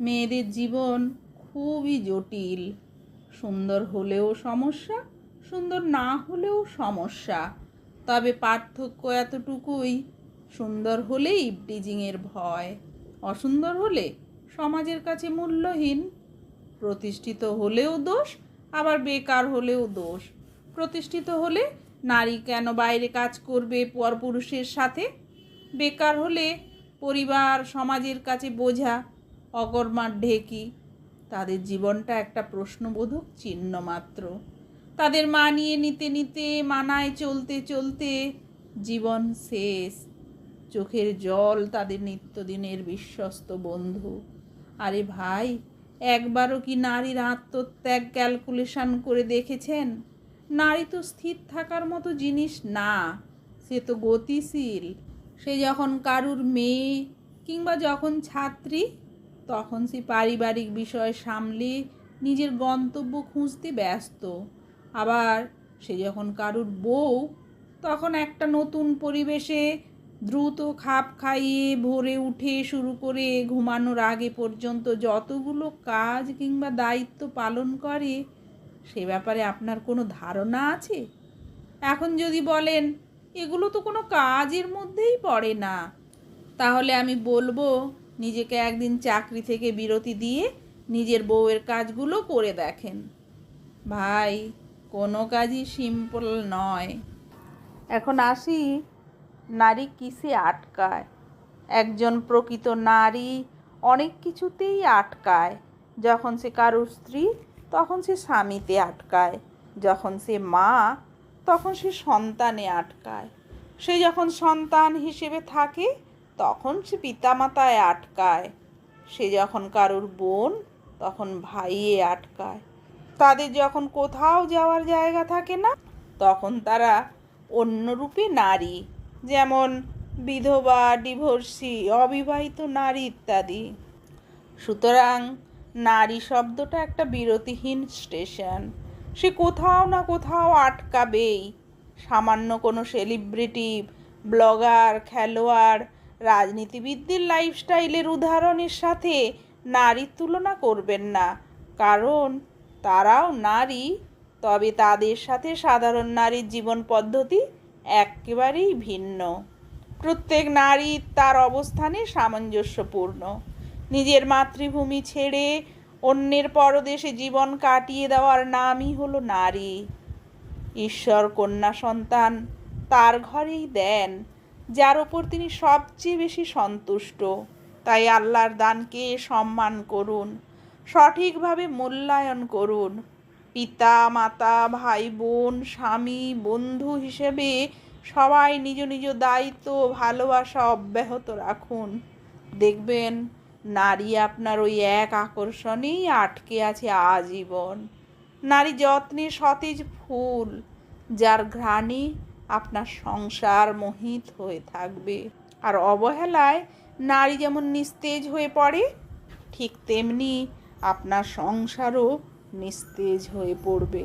মেয়েদের জীবন খুবই জটিল। সুন্দর হলেও সমস্যা, সুন্দর না হলেও সমস্যা। তবে পার্থক্য এতটুকুই, সুন্দর হলেই ব্রিজিংয়ের ভয়, অসুন্দর হলে সমাজের কাছে মূল্যহীন। প্রতিষ্ঠিত হলেও দোষ, আবার বেকার হলেও দোষ। প্রতিষ্ঠিত হলে নারী কেন বাইরে কাজ করবে পরপুরুষের সাথে? বেকার হলে পরিবার, সমাজের কাছে বোঝা অকর্মার ঢেকি। তাদের জীবনটা একটা প্রশ্নবোধক চিহ্ন মাত্র। তাদের মানিয়ে নিতে নিতে, মানায় চলতে চলতে জীবন শেষ। চোখের জল তাদের নিত্যদিনের বিশ্বস্ত বন্ধু। আরে ভাই, একবারও কি নারীর আত্মত্যাগ ক্যালকুলেশন করে দেখেছেন? নারী তো স্থির থাকার মতো জিনিস না, সে তো গতিশীল। সে যখন কারুর মেয়ে কিংবা যখন ছাত্রী তখন সে পারিবারিক বিষয় সামলে নিজের গন্তব্য খুঁজতে ব্যস্ত। আবার সে যখন কারুর বউ, তখন একটা নতুন পরিবেশে দ্রুত খাপ খাইয়ে ভোরে উঠে শুরু করে ঘুমানোর আগে পর্যন্ত যতগুলো কাজ কিংবা দায়িত্ব পালন করে, সে ব্যাপারে আপনার কোনো ধারণা আছে? এখন যদি বলেন, এগুলো তো কোনো কাজের মধ্যেই পড়ে না। তাহলে আমি বলব নিজেকে একদিন চাকরি থেকে বিরতি দিয়ে নিজের বউয়ের কাজগুলো করে দেখেন। ভাই, কোনো কাজই সিম্পল নয়। এখন আসি নারী কিসে আটকায়? একজন প্রকৃত নারী অনেক কিছুতেই আটকায়। যখন সে কারোর স্ত্রী, তখন সে স্বামীতে আটকায়। যখন সে মা, তখন সে সন্তানে আটকায়। সে যখন সন্তান হিসেবে থাকে তখন সে পিতামাতায় আটকায়। সে যখন কারোর বোন, তখন ভাইয়ে আটকায়। তাদের যখন কোথাও যাওয়ার জায়গা থাকে না, তখন তারা অন্যরূপে নারী, যেমন বিধবা, ডিভোর্সি, অবিবাহিত নারী ইত্যাদি। সুতরাং নারী শব্দটা একটা বিরতিহীন স্টেশন। সে কোথাও না কোথাও আটকাবেই। সামান্য কোনো সেলিব্রিটি, ব্লগার, খেলোয়াড় রাজনীতিবিদদের লাইফস্টাইলের উদাহরণের সাথে নারীর তুলনা করবেন না। কারণ তারাও নারী, তবে তাদের সাথে সাধারণ নারীর জীবন পদ্ধতি একেবারেই ভিন্ন। প্রত্যেক নারী তার অবস্থানে সামঞ্জস্যপূর্ণ। নিজের মাতৃভূমি ছেড়ে অন্যের পরদেশে জীবন কাটিয়ে দেওয়ার নামই হলো নারী। ঈশ্বর কন্যা সন্তান তার ঘরেই দেন। যার ওপর তিনি সবচেয়ে বেশি সন্তুষ্ট। তাই আল্লাহর দানকে সম্মান করুন, সঠিকভাবে মূল্যায়ন করুন। পিতা, মাতা, ভাই, বোন, স্বামী, বন্ধু হিসেবে সবাই নিজ নিজ দায়িত্ব ভালোবাসা অব্যাহত রাখুন। দেখবেন, নারী আপনার ওই এক আকর্ষণেই আটকে আছে আজীবন। নারী যত্নে সতেজ ফুল, যার ঘ্রাণে আপনার সংসার মোহিত হয়ে থাকবে। আর অবহেলায় নারী যেমন নিস্তেজ হয়ে পড়ে, ঠিক তেমনি আপনার সংসারও নিস্তেজ হয়ে পড়বে।